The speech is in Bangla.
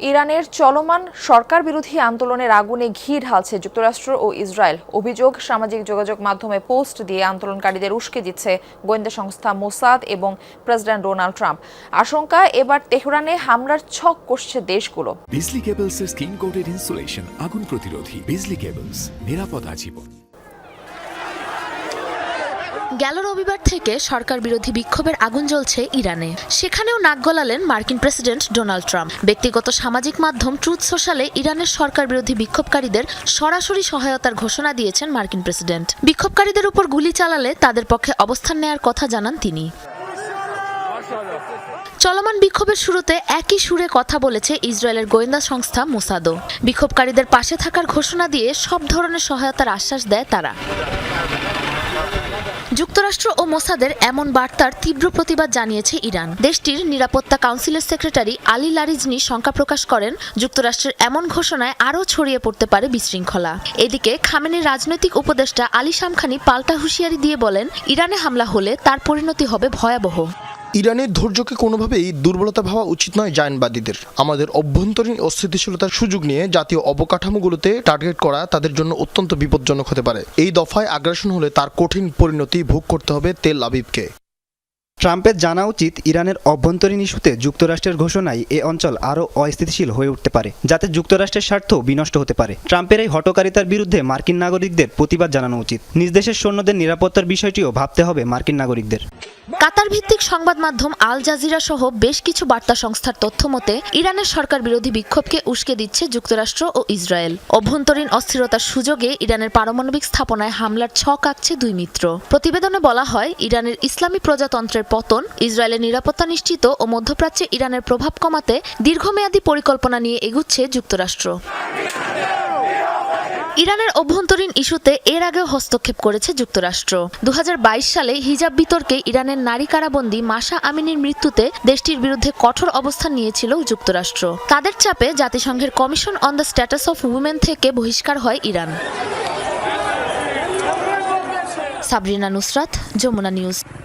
ইরানের চলমান সরকার বিরোধী আন্দোলনের আগুনে ঘি ঢালছে যুক্তরাষ্ট্র ও ইসরায়েল। অভিযোগ, সামাজিক যোগাযোগ মাধ্যমে পোস্ট দিয়ে আন্দোলনকারীদের উস্কে দিচ্ছে গোয়েন্দা সংস্থা মোসাদ এবং প্রেসিডেন্ট ডোনাল্ড ট্রাম্প। আশঙ্কা, এবার তেহরানে হামলার ছক কষছে দেশগুলো। বিজলি কেবলসের স্কিন কোটেড ইনসুলেশন, আগুন প্রতিরোধী বিজলি কেবলস, নিরাপদ আজীবন। গেল রবিবার থেকে সরকার বিরোধী বিক্ষোভের আগুন জ্বলছে ইরানে। সেখানেও নাক গলালেন মার্কিন প্রেসিডেন্ট ডোনাল্ড ট্রাম্প। ব্যক্তিগত সামাজিক মাধ্যম ট্রুথ সোশ্যালে ইরানের সরকার বিরোধী বিক্ষোভকারীদের সরাসরি সহায়তার ঘোষণা দিয়েছেন মার্কিন প্রেসিডেন্ট। বিক্ষোভকারীদের উপর গুলি চালালে তাদের পক্ষে অবস্থান নেয়ার কথা জানান তিনি। চলমান বিক্ষোভের শুরুতে একই সুরে কথা বলেছে ইসরায়েলের গোয়েন্দা সংস্থা মোসাদো বিক্ষোভকারীদের পাশে থাকার ঘোষণা দিয়ে সব ধরনের সহায়তার আশ্বাস দেয় তারা। যুক্তরাষ্ট্র ও মোসাদের এমন বার্তার তীব্র প্রতিবাদ জানিয়েছে ইরান। দেশটির নিরাপত্তা কাউন্সিলের সেক্রেটারি আলী লারিজনি শঙ্কা প্রকাশ করেন, যুক্তরাষ্ট্রের এমন ঘোষণায় আরও ছড়িয়ে পড়তে পারে বিশৃঙ্খলা। এদিকে, খামেনের রাজনৈতিক উপদেষ্টা আলী শামখানি পাল্টা হুঁশিয়ারি দিয়ে বলেন, ইরানে হামলা হলে তার পরিণতি হবে ভয়াবহ। ইরানের ধৈর্যকে কোনোভাবেই দুর্বলতা ভাবা উচিত নয় জায়নবাদীদের। আমাদের অভ্যন্তরীণ অস্থিতিশীলতার সুযোগ নিয়ে জাতীয় অবকাঠামোগুলোতে টার্গেট করা তাদের জন্য অত্যন্ত বিপজ্জনক হতে পারে। এই দফায় আগ্রাসন হলে তার কঠিন পরিণতি ভোগ করতে হবে তেল আবিবকে। ট্রাম্পের জানা উচিত ইরানের অভ্যন্তরীণ ইস্যুতে যুক্তরাষ্ট্রের ঘোষণায় এ অঞ্চল আরও অস্থিতিশীল হয়ে উঠতে পারে, যাতে যুক্তরাষ্ট্রের স্বার্থ বিনষ্ট হতে পারে। ট্রাম্পের এই হটকারিতার বিরুদ্ধে মার্কিন নাগরিকদের প্রতিবাদ জানানো উচিত। নিজ দেশের সৈন্যদের নিরাপত্তার বিষয়টিও ভাবতে হবে মার্কিন নাগরিকদের। কাতার ভিত্তিক সংবাদ মাধ্যম আল জাজিরা সহ বেশ কিছু বার্তা সংস্থার তথ্য মতে, ইরানের সরকার বিরোধী বিক্ষোভকে উস্কে দিচ্ছে যুক্তরাষ্ট্র ও ইসরায়েল। অভ্যন্তরীণ অস্থিরতার সুযোগে ইরানের পারমাণবিক স্থাপনায় হামলার ছক আঁকছে দুই মিত্র। প্রতিবেদনে বলা হয়, ইরানের ইসলামী প্রজাতন্ত্রের পতন, ইসরায়েলের নিরাপত্তা নিশ্চিত ও মধ্যপ্রাচ্যে ইরানের প্রভাব কমাতে দীর্ঘমেয়াদী পরিকল্পনা নিয়ে এগুচ্ছে যুক্তরাষ্ট্র। ইরানের অভ্যন্তরীণ ইস্যুতে এর আগেও হস্তক্ষেপ করেছে যুক্তরাষ্ট্র। দু হাজার বাইশ সালে হিজাব বিতর্কে ইরানের নারী কারাবন্দী মাসা আমিনীর মৃত্যুতে দেশটির বিরুদ্ধে কঠোর অবস্থান নিয়েছিল যুক্তরাষ্ট্র। তাদের চাপে জাতিসংঘের commission on the status of women থেকে বহিষ্কার হয় ইরান। সাবরিনা নুসরাত, যমুনা নিউজ।